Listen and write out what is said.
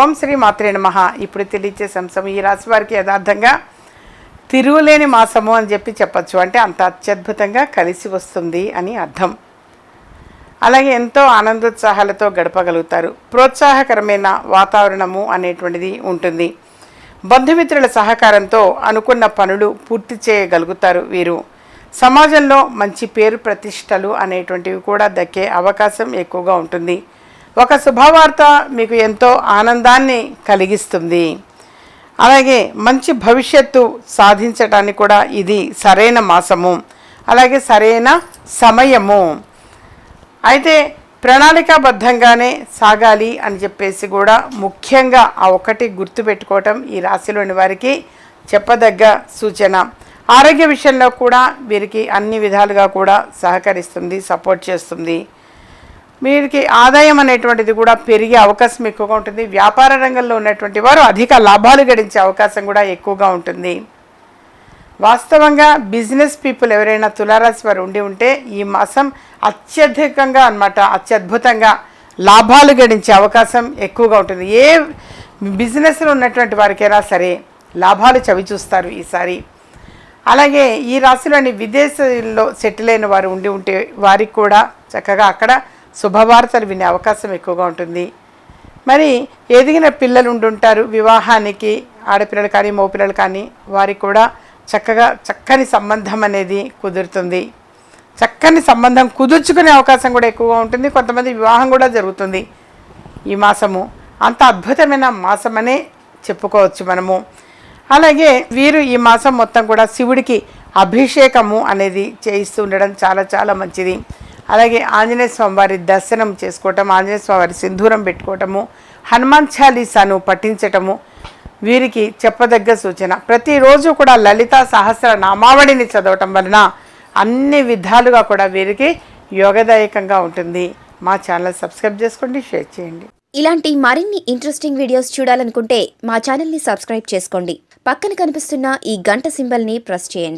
ఓం శ్రీ మాత్రే నమ. ఇప్పుడు తెలియచే అంశం ఈ రాశి వారికి యథార్థంగా తిరుగులేని మాసము అని చెప్పి చెప్పచ్చు. అంటే అంత అత్యద్భుతంగా కలిసి వస్తుంది అని అర్థం. అలాగే ఎంతో ఆనందోత్సాహాలతో గడపగలుగుతారు. ప్రోత్సాహకరమైన వాతావరణము అనేటువంటిది ఉంటుంది. బంధుమిత్రుల సహకారంతో అనుకున్న పనులు పూర్తి చేయగలుగుతారు వీరు. సమాజంలో మంచి పేరు ప్రతిష్టలు అనేటువంటివి కూడా దక్కే అవకాశం ఎక్కువగా ఉంటుంది. ఒక శుభవార్త మీకు ఎంతో ఆనందాన్ని కలిగిస్తుంది. అలాగే మంచి భవిష్యత్తు సాధించడానికి కూడా ఇది సరైన మాసము. అలాగే సరైన సమయము. అయితే ప్రణాళికాబద్ధంగానే సాగాలి అని చెప్పేసి కూడా ముఖ్యంగా ఆ ఒకటి గుర్తుపెట్టుకోవటం ఈ రాశిలోని వారికి చెప్పదగ్గ సూచన. ఆరోగ్య విషయంలో కూడా వీరికి అన్ని విధాలుగా కూడా సహకరిస్తుంది సపోర్ట్ చేస్తుంది. వీరికి ఆదాయం అనేటువంటిది కూడా పెరిగే అవకాశం ఎక్కువగా ఉంటుంది. వ్యాపార రంగంలో ఉన్నటువంటి వారు అధిక లాభాలు గడించే అవకాశం కూడా ఎక్కువగా ఉంటుంది. వాస్తవంగా బిజినెస్ పీపుల్ ఎవరైనా తులారాశి వారు ఉండి ఉంటే ఈ మాసం అత్యధికంగా అనమాట అత్యద్భుతంగా లాభాలు గడించే అవకాశం ఎక్కువగా ఉంటుంది. ఏ బిజినెస్లో ఉన్నటువంటి వారికైనా సరే లాభాలు చవి చూస్తారు ఈసారి. అలాగే ఈ రాశిలోని విదేశాల్లో సెటిల్ అయిన వారు ఉండి ఉంటే వారికి కూడా చక్కగా అక్కడ శుభవార్తలు వినే అవకాశం ఎక్కువగా ఉంటుంది. మరి ఎదిగిన పిల్లలు ఉండుంటారు వివాహానికి ఆడపిల్లలు కానీ మగపిల్లలు కానీ వారికి కూడా చక్కగా చక్కని సంబంధం అనేది కుదురుతుంది. చక్కని సంబంధం కుదుర్చుకునే అవకాశం కూడా ఎక్కువగా ఉంటుంది. కొంతమంది వివాహం కూడా జరుగుతుంది ఈ మాసము. అంత అద్భుతమైన మాసమనే చెప్పుకోవచ్చు మనము. అలాగే వీరు ఈ మాసం మొత్తం కూడా శివుడికి అభిషేకము అనేది చేయిస్తూ ఉండడం చాలా చాలా మంచిది. అలాగే ఆంజనేయ స్వామి వారి దర్శనం చేసుకోవటం ఆంజనేయ స్వామి వారి సింధూరం పెట్టుకోవటము హనుమాన్ చాలీసాను పఠించటము వీరికి చెప్పదగ్గ సూచన. ప్రతిరోజు కూడా లలిత సహస్ర నామావళిని చదవటం వలన అన్ని విధాలుగా కూడా వీరికి యోగదాయకంగా ఉంటుంది. మా ఛానల్ సబ్స్క్రైబ్ చేసుకోండి షేర్ చేయండి. ఇలాంటి మరిన్ని ఇంట్రెస్టింగ్ వీడియోస్ చూడాలనుకుంటే మా ఛానల్ని సబ్స్క్రైబ్ చేసుకోండి. పక్కన కనిపిస్తున్న ఈ గంట సింబల్ని ప్రెస్ చేయండి.